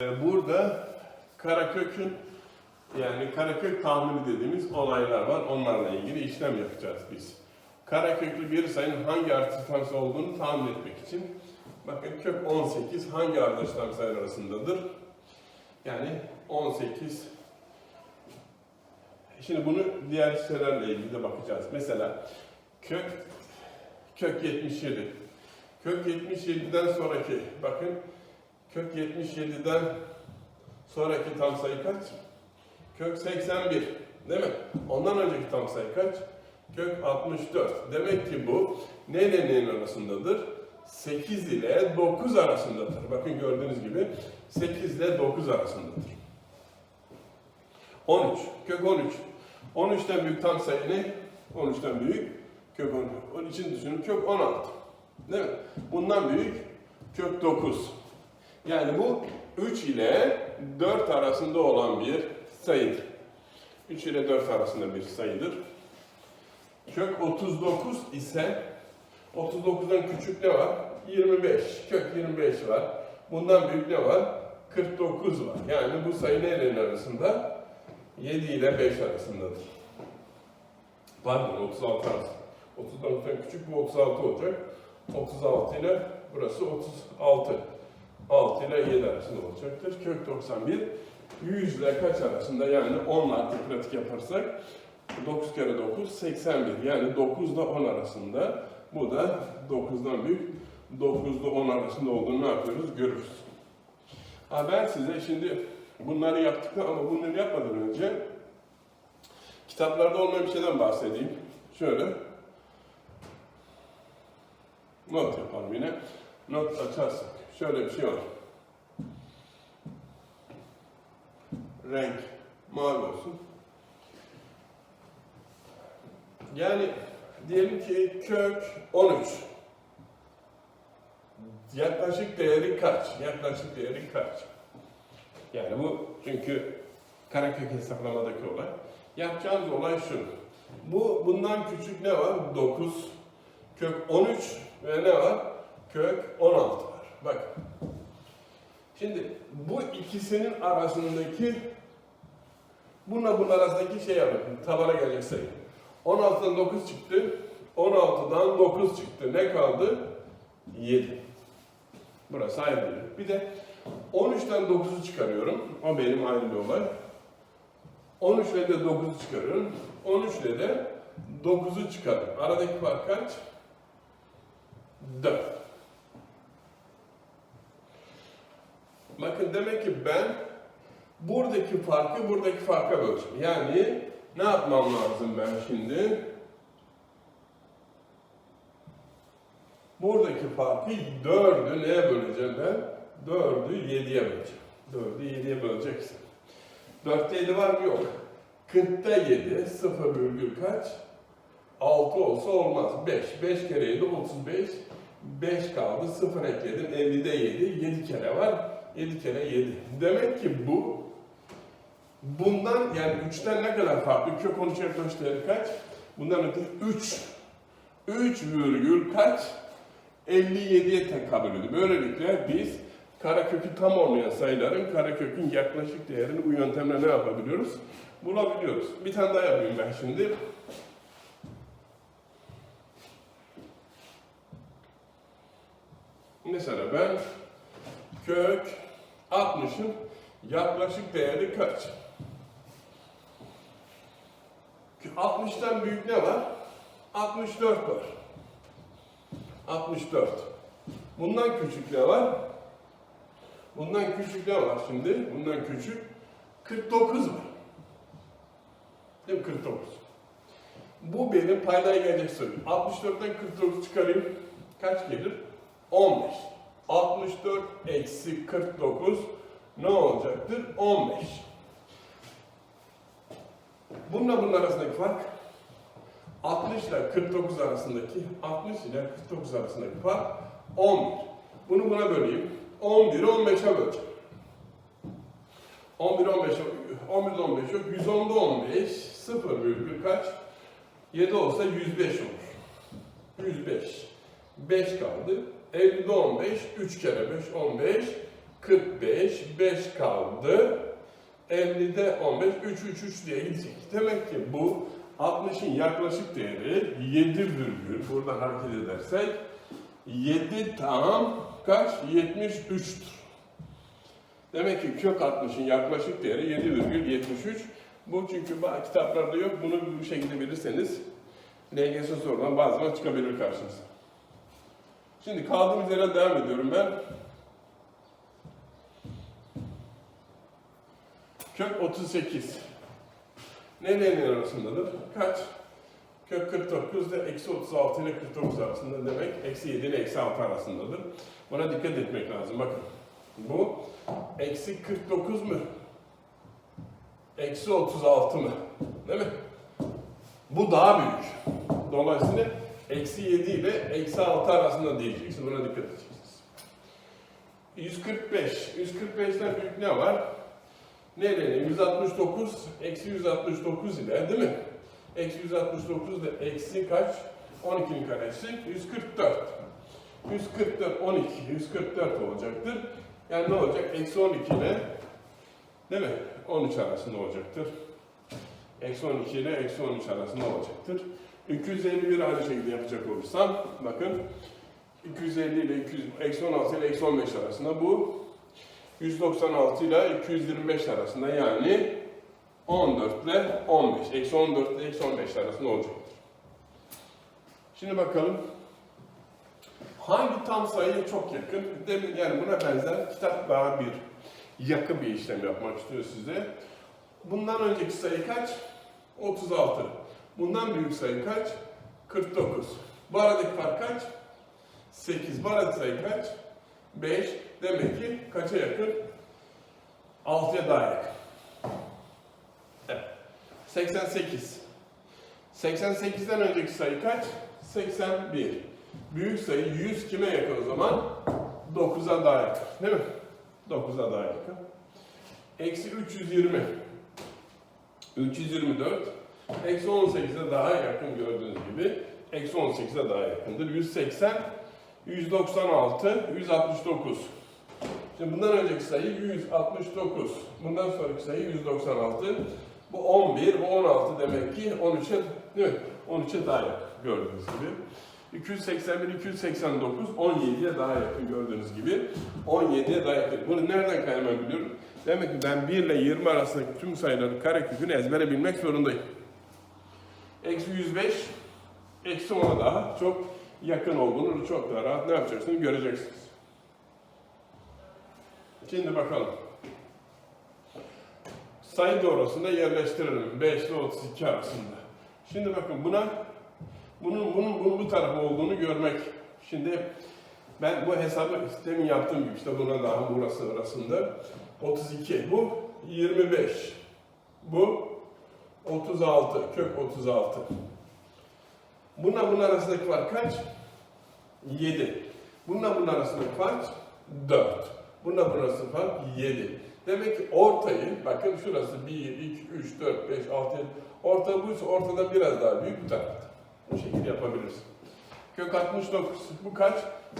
Burada Karakök'ün yani Karakök tahmini dediğimiz olaylar var. Onlarla ilgili işlem yapacağız biz. Karaköklü bir sayının hangi artı tanesi olduğunu tahmin etmek için bakın kök 18 hangi ardışlar sayılar arasındadır? Yani 18 Şimdi bunu diğer şeylerle ilgili de bakacağız. Mesela kök kök 77. Kök 77'den sonraki bakın kök 77'den sonraki tam sayı kaç? Kök 81. Değil mi? Ondan önceki tam sayı kaç? Kök 64. Demek ki bu ne ile neyin arasındadır? 8 ile 9 arasındadır. Bakın gördüğünüz gibi 8 ile 9 arasındadır. 13. Kök 13. 13'ten büyük tam sayı ne? 13'ten büyük kök 13. Onun için düşünün kök 16. Değil mi? Bundan büyük kök 9. Yani bu 3 ile 4 arasında olan bir sayıdır. 3 ile 4 arasında bir sayıdır. Kök 39 ise 39'dan küçük ne var? 25. Kök 25 var. Bundan büyük ne var? 49 var. Yani bu sayı nerenin arasında? 7 ile 5 arasındadır. Pardon 36 arası. 39'dan küçük bu 36 olacak. 36 ile burası 36. 6 ile 7 arasında olacaktır. Kök 91 100 ile kaç arasında yani 10 artık pratik yaparsak 9 kere 9 81 yani 9 ile 10 arasında bu da 9'dan büyük 9 ile 10 arasında olduğunu ne yapıyoruz görürüz. Ha ben size şimdi bunları yaptık ama bunları yapmadan önce kitaplarda olmayan bir şeyden bahsedeyim. Şöyle not yapalım yine. Not açarsak şöyle bir şey var. Renk mavi olsun. Yani diyelim ki kök 13. Yaklaşık değeri kaç? Yaklaşık değeri kaç? Yani bu çünkü karekök hesaplamadaki olay. Yapacağımız olay şu. Bu bundan küçük ne var? 9. Kök 13 ve ne var? Kök 16 var. Bak. Şimdi bu ikisinin arasındaki bununla bunun arasındaki şey yapın. Tabana gelecek sayı. 16'dan 9 çıktı. 16'dan 9 çıktı. Ne kaldı? 7. Burası ayrı bir. De 13'ten 9'u çıkarıyorum. O benim ayrı bir olay. 13 ile de 9'u çıkarıyorum. 13 ile de 9'u çıkarıyorum. Aradaki fark kaç? 4. Bakın demek ki ben buradaki farkı buradaki farka böleceğim. Yani ne yapmam lazım ben şimdi? Buradaki farkı 4'ü neye böleceğim ben? 4'ü 7'ye böleceğim. 4'ü 7'ye böleceksin. 4'te 7 var mı? Yok. 40'ta 7, 0 virgül kaç? 6 olsa olmaz. 5. 5 kere 7, 35. 5 kaldı, 0 ekledim. 50'de 7, 7 kere var. 7 kere 7. Demek ki bu bundan yani 3'ten ne kadar farklı? Kök 13 yaklaşık değeri kaç? Bundan öte 3. 3 virgül kaç? 57'ye tekabül ediyor. Böylelikle biz karekökü tam olmayan sayıların karekökün yaklaşık değerini bu yöntemle ne yapabiliyoruz? Bulabiliyoruz. Bir tane daha yapayım ben şimdi. Mesela ben kök 60'ın yaklaşık değeri kaç? 60'tan büyük ne var? 64 var. 64. Bundan küçük ne var? Bundan küçük ne var şimdi? Bundan küçük 49 var. Değil mi? 49. Bu benim paydaya gelecek sayı. 64'ten 49 çıkarayım. Kaç gelir? 15. 64 eksi 49 ne olacaktır? 15. Bununla bunun arasındaki fark 60 ile 49 arasındaki 60 ile 49 arasındaki fark 11. Bunu buna böleyim. 11'i 15'e böleceğim. 11 15 11 15 yok. 110'da 15 0 virgül kaç? 7 olsa 105 olur. 105. 5 kaldı. 50'de 15 3 kere 5 15 45, 5 kaldı. 50'de 15, 3, 3, 3 diye gidecek. Demek ki bu 60'ın yaklaşık değeri 7 virgül, buradan hareket edersek 7 tam kaç? 73'tür. Demek ki kök 60'ın yaklaşık değeri 7,73. Bu çünkü kitaplarda yok. Bunu bu şekilde bilirseniz LGS sorudan bazen çıkabilir karşınıza. Şimdi kaldığımız yere devam ediyorum ben. Kök 38. Ne neyin arasındadır? Kaç? Kök 49 da eksi 36 ile 49 arasında demek. Eksi 7 ile eksi 6 arasındadır. Buna dikkat etmek lazım. Bakın. Bu eksi 49 mu? Eksi 36 mı? Değil mi? Bu daha büyük. Dolayısıyla eksi 7 ile eksi 6 arasında diyeceksin. Buna dikkat edeceksiniz. 145. 145'ten büyük ne var? Nereye? 169, eksi 169 ile değil mi? Eksi 169 da eksi kaç? 12'nin karesi 144. 144, 12, 144 olacaktır. Yani ne olacak? Eksi 12 ile değil mi? 13 arasında olacaktır. Eksi 12 ile eksi 13 arasında olacaktır. 251 aynı şekilde yapacak olursam bakın 250 ile 200, eksi 16 ile eksi 15 arasında bu 196 ile 225 arasında yani 14 ile 15. Eksi 14 ile eksi 15 arasında olacaktır. Şimdi bakalım. Hangi tam sayı çok yakın? Demin yani buna benzer kitap daha bir yakın bir işlem yapmak istiyor size. Bundan önceki sayı kaç? 36. Bundan büyük sayı kaç? 49. Bu aradaki fark kaç? 8. Bu aradaki sayı kaç? 5. Demek ki kaça yakın? 6'ya daha yakın. Evet. 88. 88'den önceki sayı kaç? 81. Büyük sayı 100 kime yakın o zaman? 9'a daha yakın. Değil mi? 9'a daha yakın. Eksi 320. 324. Eksi 18'e daha yakın gördüğünüz gibi. Eksi 18'e daha yakındır. 180. 196. 169. Şimdi bundan önceki sayı 169. Bundan sonraki sayı 196. Bu 11, bu 16 demek ki 13'e değil mi? 13'e daha yakın gördüğünüz gibi. 281, 289, 17'ye daha yakın gördüğünüz gibi. 17'ye daha yakın. Bunu nereden kaynağı biliyorum? Demek ki ben 1 ile 20 arasındaki tüm sayıların karekökünü ezbere bilmek zorundayım. Eksi 105, eksi 10'a daha çok yakın olduğunu çok daha rahat ne yapacaksınız göreceksiniz. Şimdi bakalım. Sayı doğrusunda yerleştirelim. 5 ile 32 arasında. Şimdi bakın buna bunun bunun bunun bu tarafı olduğunu görmek. Şimdi ben bu hesabı demin yaptığım gibi işte buna daha burası arasında 32 bu 25 bu 36 kök 36 Bununla bunun arasındaki fark kaç? 7. Bununla bunun arasındaki fark 4. Bununla bunun arasındaki fark 7. Demek ki ortayı, bakın şurası 1, 2, 3, 4, 5, 6, 7. Orta buysa ortadan biraz daha büyük bu tarafta. Bu şekilde yapabiliriz. Kök 69. Bu kaç?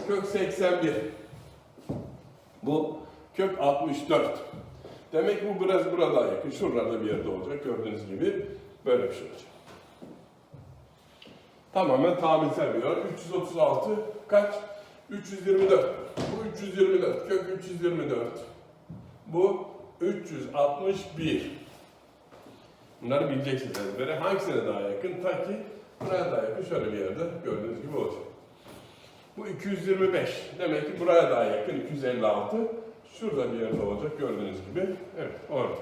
Kök 81. Bu kök 64. Demek bu biraz burada yakın. Şuralarda bir yerde olacak. Gördüğünüz gibi böyle bir şey olacak. Tamamen tahminsel bir oran. 336 kaç? 324. Bu 324. Kök 324. Bu 361. Bunları bileceksiniz ezbere. Hangisine daha yakın? Ta ki buraya daha yakın şöyle bir yerde gördüğünüz gibi olacak. Bu 225. Demek ki buraya daha yakın 256. Şurada bir yerde olacak gördüğünüz gibi. Evet orada.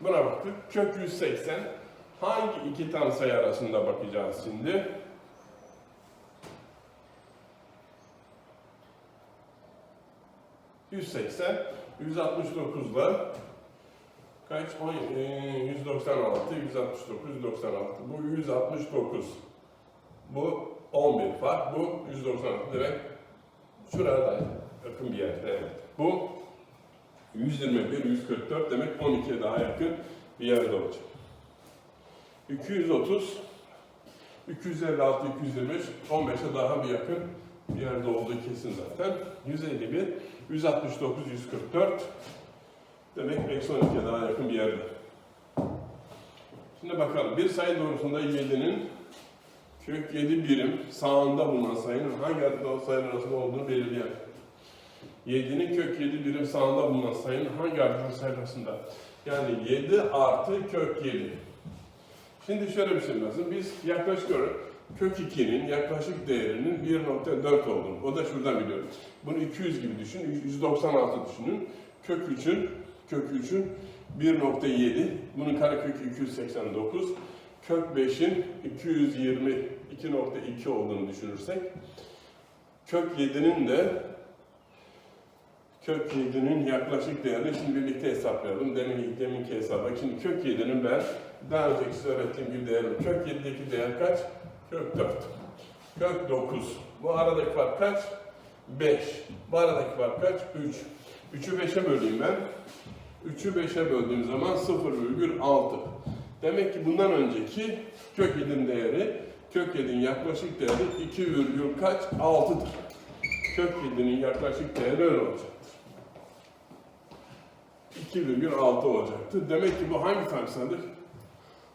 Buna baktık. Kök 180. Hangi iki tam sayı arasında bakacağız şimdi? ...180, 169 ile kaç? On- eee, 196, 169, 196. Bu 169. Bu 11 fark, bu 196. Demek şurada yakın bir yerde. Evet. Bu 121, 144 demek 12'ye daha yakın bir yerde olacak. 230, 256, 225, 15'e daha bir yakın bir yerde olduğu kesin zaten. 151, 169, 144. Demek eksi 12'ye daha yakın bir yerde. Şimdi bakalım. Bir sayı doğrusunda 7'nin kök 7 birim sağında bulunan sayının hangi arada sayı arasında olduğunu belirleyen. 7'nin kök 7 birim sağında bulunan sayının hangi arada sayı arasında? Yani 7 artı kök 7. Şimdi şöyle bir şey lazım. Biz yaklaşık olarak kök 2'nin yaklaşık değerinin 1.4 olduğunu, o da şuradan biliyoruz. Bunu 200 gibi düşün, 196 düşünün. Kök 3'ün, kök 3'ün 1.7, bunun karekökü 289, kök 5'in 222.2 olduğunu düşünürsek, kök 7'nin de kök 7'nin yaklaşık değerini şimdi birlikte hesaplayalım. Demin, deminki hesaba. Şimdi kök 7'nin ben daha önceki size öğrettiğim gibi değerim. Kök 7'deki değer kaç? Kök 4. Kök 9. Bu aradaki fark kaç? 5. Bu aradaki fark kaç? 3. 3'ü 5'e böleyim ben. 3'ü 5'e böldüğüm zaman 0,6. Demek ki bundan önceki kök 7'nin değeri, kök 7'nin yaklaşık değeri 2, virgül kaç? 6'dır. Kök 7'nin yaklaşık değeri öyle olacaktır. 2,6 olacaktı. Demek ki bu hangi sayısadır?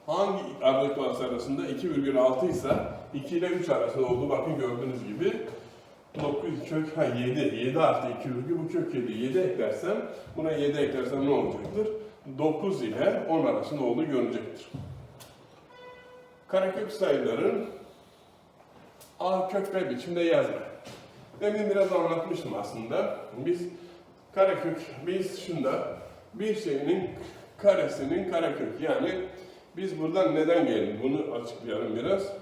Hangi sayı arasında 2,6 ise 2 ile 3 arasında olduğu bakın gördüğünüz gibi 9 kök ha 7. 7 artı 2 virgül bu kök 7. 7 eklersem buna 7 eklersem ne olacaktır? 9 ile 10 arasında olduğu görünecektir. Karekök sayıların A kök ve biçimde yazma. Demin biraz anlatmıştım aslında. Biz karekök, biz şunda bir şeyinin karesinin karekök. Yani biz buradan neden geldik? Bunu açıklayalım biraz.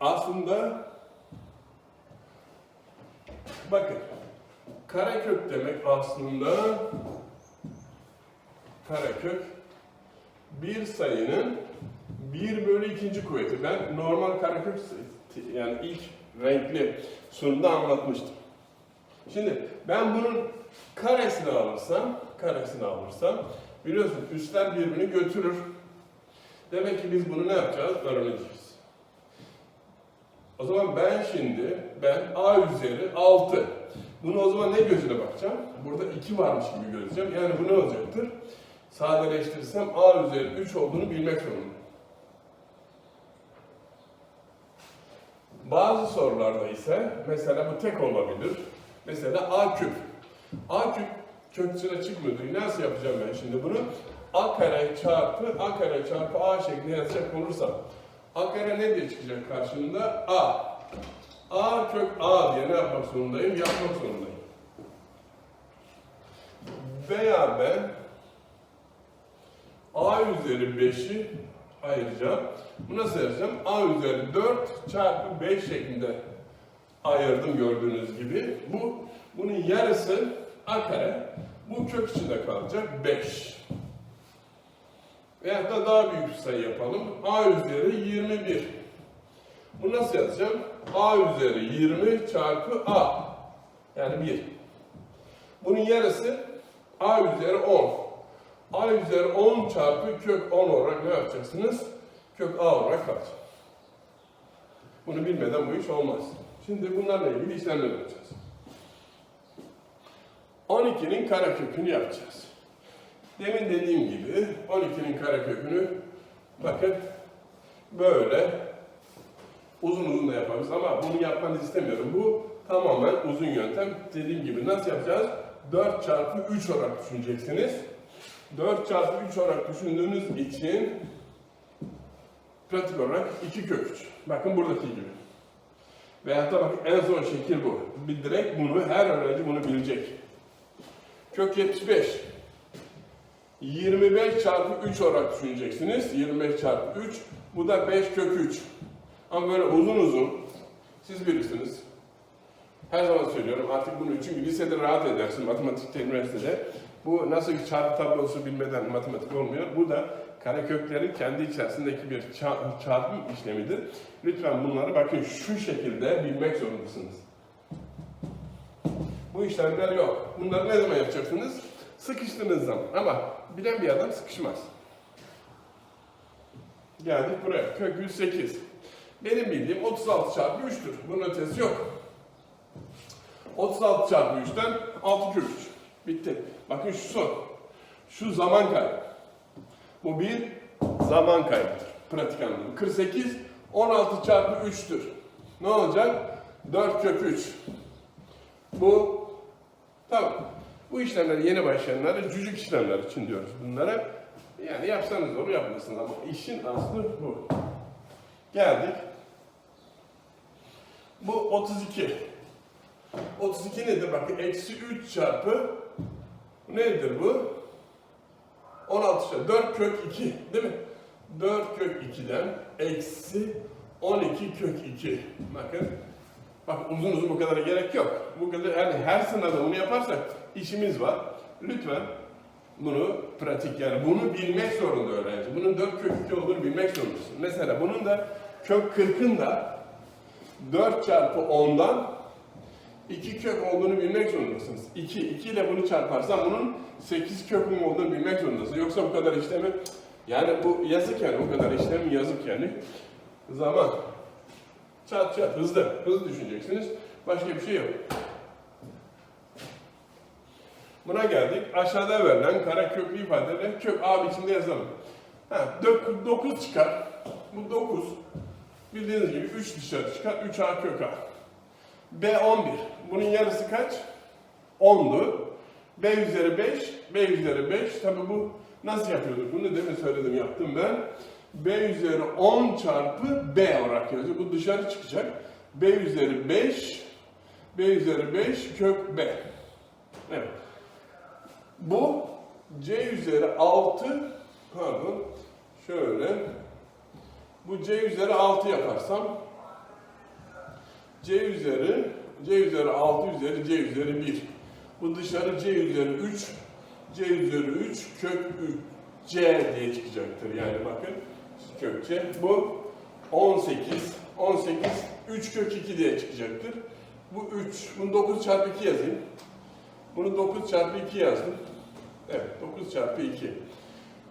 Aslında bakın karekök demek aslında karekök bir sayının bir bölü ikinci kuvveti. Ben normal karekök yani ilk renkli sunumda anlatmıştım. Şimdi ben bunun karesini alırsam, karesini alırsam biliyorsun üstler birbirini götürür. Demek ki biz bunu ne yapacağız? Öğreneceğiz. O zaman ben şimdi, ben a üzeri 6. Bunu o zaman ne gözüne bakacağım? Burada 2 varmış gibi göreceğim. Yani bu ne olacaktır? Sadeleştirirsem a üzeri 3 olduğunu bilmek zorundayım. Bazı sorularda ise mesela bu tek olabilir. Mesela a küp. a küp kök dışına çıkmıyordur. Nasıl yapacağım ben şimdi bunu? a kare çarpı a kare çarpı a şeklinde yazacak olursam a kare ne diye çıkacak karşımda? a. a kök a diye ne yapmak zorundayım? Yapmak zorundayım. Veya ben a üzeri 5'i ayıracağım. Bu nasıl yazacağım? a üzeri 4 çarpı 5 şeklinde ayırdım gördüğünüz gibi. Bu bunun yarısı a kare. Bu kök içinde kalacak 5. Veya da daha büyük bir sayı yapalım. a üzeri 21. Bu nasıl yazacağım? A üzeri 20 çarpı a. Yani 1. Bunun yarısı a üzeri 10. a üzeri 10 çarpı kök 10 olarak ne yapacaksınız? Kök a olarak kalacak. Bunu bilmeden bu iş olmaz. Şimdi bunlarla ilgili işlemler yapacağız. 12'nin karekökünü yapacağız. Demin dediğim gibi 12'nin karekökünü bakın böyle uzun uzun da yaparız ama bunu yapmanızı istemiyorum. Bu tamamen uzun yöntem. Dediğim gibi nasıl yapacağız? 4 çarpı 3 olarak düşüneceksiniz. 4 çarpı 3 olarak düşündüğünüz için pratik olarak 2 kök 3. Bakın buradaki gibi. Veyahut da bak en zor şekil bu. Bir direkt bunu her öğrenci bunu bilecek. Kök 75. 25 çarpı 3 olarak düşüneceksiniz. 25 çarpı 3. Bu da 5 kök 3. Ama böyle uzun uzun siz bilirsiniz. Her zaman söylüyorum artık bunu çünkü lisede rahat edersin matematikte, üniversitede. Bu nasıl ki çarpı tablosu bilmeden matematik olmuyor. Bu da kareköklerin kendi içerisindeki bir ça- çarpım işlemidir. Lütfen bunları bakın şu şekilde bilmek zorundasınız. Bu işlemler yok. Bunları ne zaman yapacaksınız? Sıkıştığınız zaman. Ama bilen bir adam sıkışmaz. Geldik buraya. Kök 108. Benim bildiğim 36 çarpı 3'tür. Bunun ötesi yok. 36 çarpı 3'ten 6 kök 3. Bitti. Bakın şu son. Şu zaman kaybı. Bu bir zaman kaybıdır. Pratik anlamda. 48 16 çarpı 3'tür. Ne olacak? 4 kök 3. Bu tamam. Bu işlemleri yeni başlayanlara cücük işlemler için diyoruz bunlara. Yani yapsanız doğru yapmasınız ama işin aslı bu. Geldik. Bu 32. 32 nedir? Bakın eksi 3 çarpı nedir bu? 16 çarpı 4 kök 2 değil mi? 4 kök 2'den eksi 12 kök 2. Bakın. Bak uzun uzun bu kadara gerek yok. Bu kadar yani her sınavda bunu yaparsak işimiz var. Lütfen bunu pratik yani bunu bilmek zorunda öğrenci. Bunun 4 kök 2 olduğunu bilmek zorundasın. Mesela bunun da kök 40'ın da 4 çarpı 10'dan 2 kök olduğunu bilmek zorundasınız. 2, 2 ile bunu çarparsan bunun 8 kökün olduğunu bilmek zorundasın. Yoksa bu kadar işlemi, yani bu yazık yani, bu kadar işlem yazık yani. Zaman. Çat çat, hızlı, hızlı düşüneceksiniz. Başka bir şey yok. Buna geldik. Aşağıda verilen kara köklü ifadeleri kök A biçimde yazalım. Ha, 9 çıkar. Bu 9. Bildiğiniz gibi 3 dışarı çıkar. 3A kök A. B 11. Bunun yarısı kaç? 10'du. B üzeri 5. B üzeri 5. Tabi bu nasıl yapıyorduk bunu? Demin söyledim yaptım ben. B üzeri 10 çarpı B olarak yazıyor. Bu dışarı çıkacak. B üzeri 5. B üzeri 5 kök B. Evet. Bu C üzeri 6 pardon şöyle bu C üzeri 6 yaparsam C üzeri C üzeri 6 üzeri C üzeri 1 bu dışarı C üzeri 3 C üzeri 3 kök 3 C diye çıkacaktır. Yani bakın kök C bu 18 18 3 kök 2 diye çıkacaktır. Bu 3 bunu 9 çarpı 2 yazayım. Bunu 9 çarpı 2 yazdım. Evet, 9 çarpı 2.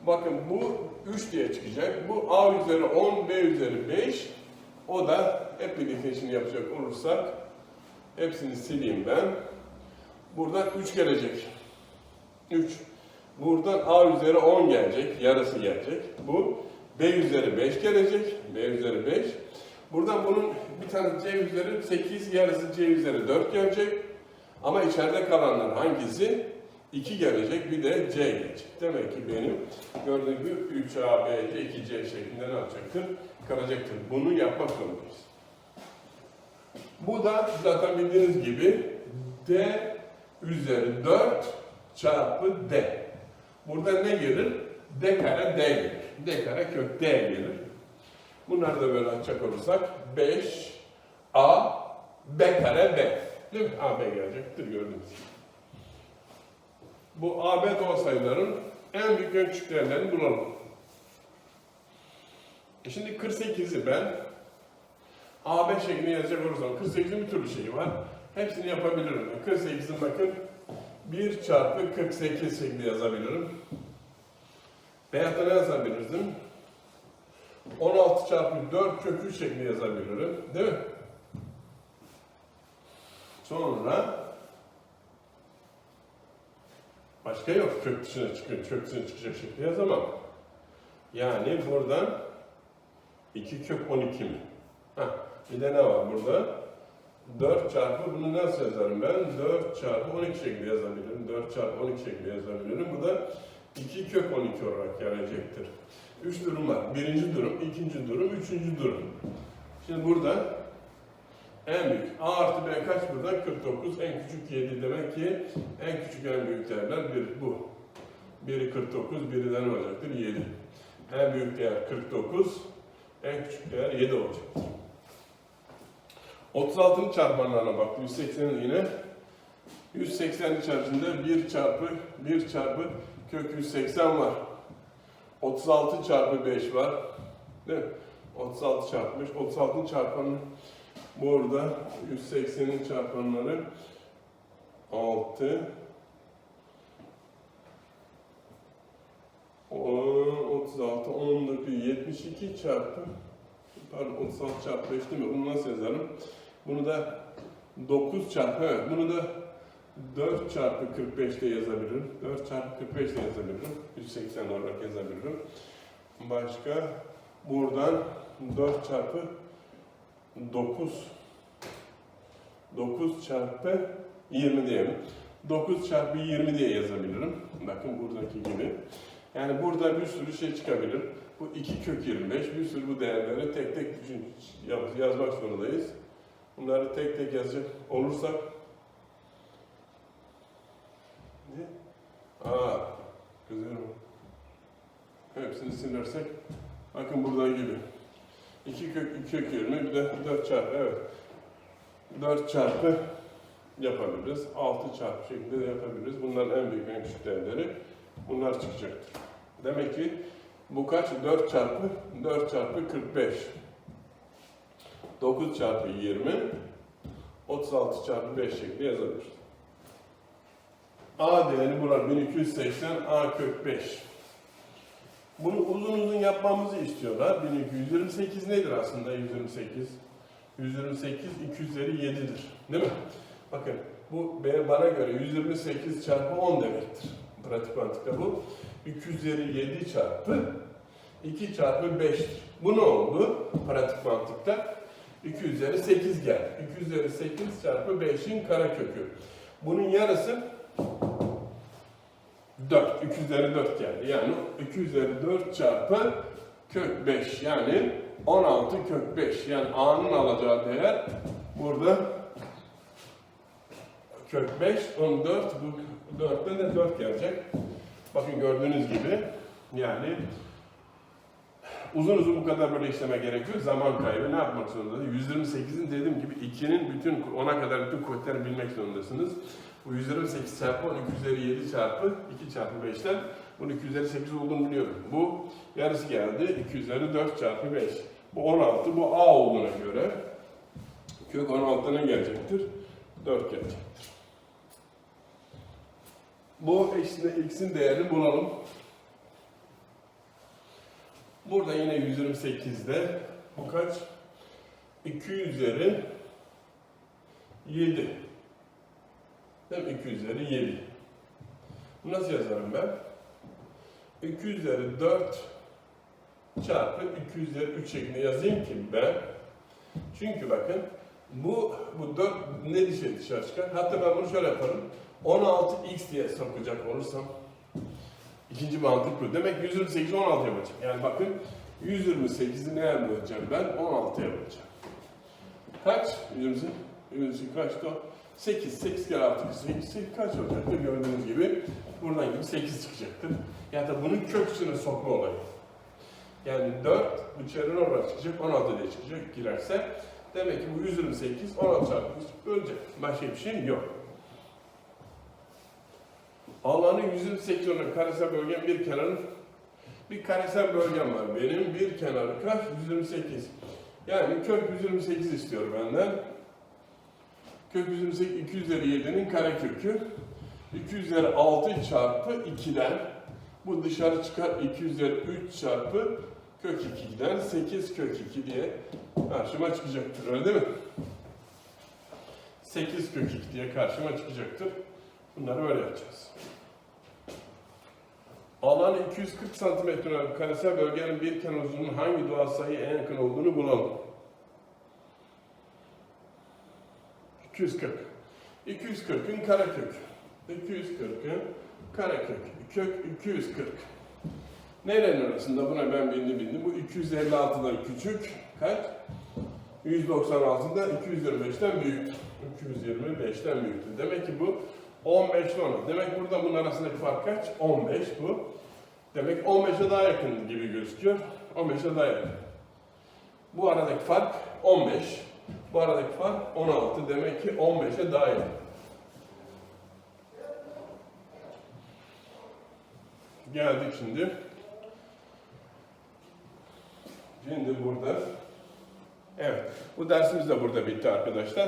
Bakın bu 3 diye çıkacak. Bu A üzeri 10, B üzeri 5. O da hep birlikte şimdi yapacak olursak hepsini sileyim ben. Buradan 3 gelecek. 3. Buradan A üzeri 10 gelecek. Yarısı gelecek. Bu B üzeri 5 gelecek. B üzeri 5. Buradan bunun bir tane C üzeri 8, yarısı C üzeri 4 gelecek. Ama içeride kalanlar hangisi? 2 gelecek, bir de C gelecek. Demek ki benim gördüğüm gibi 3A, B, C, 2C şeklinde ne yapacaktır? Kalacaktır. Bunu yapmak zorundayız. Bu da zaten bildiğiniz gibi D üzeri 4 çarpı D. Burada ne gelir? D kare D gelir. D kare kök D gelir. Bunları da böyle açacak olursak 5 A B kare B. Değil mi? A B gelecektir gördüğünüz gibi bu AB doğal sayıların en büyük küçük değerlerini bulalım. E şimdi 48'i ben AB şeklinde yazacak olursam 48'in bir türlü şeyi var. Hepsini yapabilirim. 48'in bakın 1 çarpı 48 şeklinde yazabilirim. Veyahut da ne yazabilirdim? 16 çarpı 4 kök 3 şeklinde yazabilirim. Değil mi? Sonra Başka yok. Kök dışına çıkıyor. Kök dışına çıkacak şekilde yazamam. Yani buradan 2 kök 12 mi? Heh, bir de ne var burada? 4 çarpı bunu nasıl yazarım ben? 4 çarpı 12 şeklinde yazabilirim. 4 çarpı 12 şeklinde yazabilirim. Bu da 2 kök 12 olarak gelecektir. 3 durum var. Birinci durum, ikinci durum, üçüncü durum. Şimdi burada en büyük. A artı B kaç burada? 49. En küçük 7 demek ki en küçük en büyük değerler bir bu. Biri 49, biri de ne olacaktır? 7. En büyük değer 49, en küçük değer 7 olacaktır. 36'nın çarpanlarına bak. 180'in yine 180'in içerisinde 1 çarpı 1 çarpı kök 180 var. 36 çarpı 5 var. Değil mi? 36 çarpı 5. 36'nın çarpanı Burada 180'in çarpanları 6 10, 36, 19, 72 çarpı pardon 36 çarpı 5 değil mi? Bunu nasıl yazarım? Bunu da 9 çarpı evet bunu da 4 çarpı 45 de yazabilirim. 4 çarpı 45 de yazabilirim. 180 olarak yazabilirim. Başka buradan 4 çarpı 9 9 çarpı 20 diyelim. 9 çarpı 20 diye yazabilirim. Bakın buradaki gibi. Yani burada bir sürü şey çıkabilir. Bu 2 kök 25. Bir sürü bu değerleri tek tek düşün, yaz- yazmak zorundayız. Bunları tek tek yazacak olursak ne? Aa, güzel? Hepsini silersek bakın buradan gibi. 2 kök 2 kök 20 bir de 4 çarpı evet. 4 çarpı yapabiliriz. 6 çarpı şeklinde de yapabiliriz. Bunların en büyük en küçük değerleri bunlar çıkacaktır. Demek ki bu kaç? 4 çarpı 4 çarpı 45. 9 çarpı 20 36 çarpı 5 şeklinde yazabiliriz. A değeri buranın 1280 A kök 5. Bunu uzun uzun yapmamızı istiyorlar. 1228 nedir aslında 128? 128 2 üzeri 7'dir. Değil mi? Bakın bu bana göre 128 çarpı 10 demektir. Pratik mantıkta bu. 2 üzeri 7 çarpı 2 çarpı 5'tir. Bu ne oldu? Pratik mantıkta 2 üzeri 8 geldi. 2 üzeri 8 çarpı 5'in karekökü. Bunun yarısı 4. 2 üzeri 4 geldi. Yani 2 üzeri 4 çarpı kök 5. Yani 16 kök 5. Yani A'nın alacağı değer burada kök 5, 14. Bu 4'te de 4 gelecek. Bakın gördüğünüz gibi yani uzun uzun bu kadar böyle işleme gerek yok. Zaman kaybı ne yapmak zorundasınız? 128'in dediğim gibi 2'nin bütün 10'a kadar bütün kuvvetlerini bilmek zorundasınız. Bu 128 çarpı 10, 2 üzeri 7 çarpı 2 çarpı 5'ten bunun 2 üzeri 8 olduğunu biliyorum. Bu yarısı geldi. 2 üzeri 4 çarpı 5. Bu 16. Bu A olduğuna göre kök 16'nın gelecektir. 4 gelecektir. Bu x'in, x'in değerini bulalım. Burada yine 128'de bu kaç? 2 üzeri 7. Mi? 2 üzeri 7. Bu nasıl yazarım ben? 2 üzeri 4 çarpı 2 üzeri 3 şeklinde yazayım ki ben. Çünkü bakın bu bu 4 ne dışarı dışarı çıkar? Hatta ben bunu şöyle yaparım. 16x diye sokacak olursam ikinci mantık bu. Demek 128 16 yapacağım. Yani bakın 128'i neye böleceğim ben? 16'ya böleceğim. Kaç? 128 128 kaçtı o? 8. 8 kere 6 8, 8 kaç olacaktır? Gördüğünüz gibi buradan gibi 8 çıkacaktır. Ya da bunun köksünü sokma olayı. Yani 4 bu içeriden oraya çıkacak, 16 diye çıkacak girerse. Demek ki bu 128, 16 çarpı 3 bölecek. Başka bir şey yok. Alanı 128 olan karesel bölgem bir kenarın bir karesel bölgem var. Benim bir kenarı kaç? 128. Yani kök 128 istiyor benden. Kök 128 2 üzeri 7'nin karekökü. 2 üzeri 6 çarpı 2'den bu dışarı çıkar 2 üzeri 3 çarpı kök 2'den 8 kök 2 diye karşıma çıkacaktır. Öyle değil mi? 8 kök 2 diye karşıma çıkacaktır. Bunları böyle yapacağız. Alan 240 santimetre olan karesel bölgenin bir kenar uzunluğunun hangi doğal sayıya en yakın olduğunu bulalım. 240. 240'ın karekök. 240'ın karekök. Kök 240. Nerenin arasında? Buna ben bildim bildim. Bu 256'dan küçük. Kaç? 196'da 225'ten büyük. 225'ten büyüktür. Demek ki bu 15 ile 10. Demek burada bunun arasındaki fark kaç? 15 bu. Demek 15'e daha yakın gibi gözüküyor. 15'e daha yakın. Bu aradaki fark 15. Bu aradaki fark 16. Demek ki 15'e daha yakın. Geldik şimdi. Şimdi burada. Evet. Bu dersimiz de burada bitti arkadaşlar.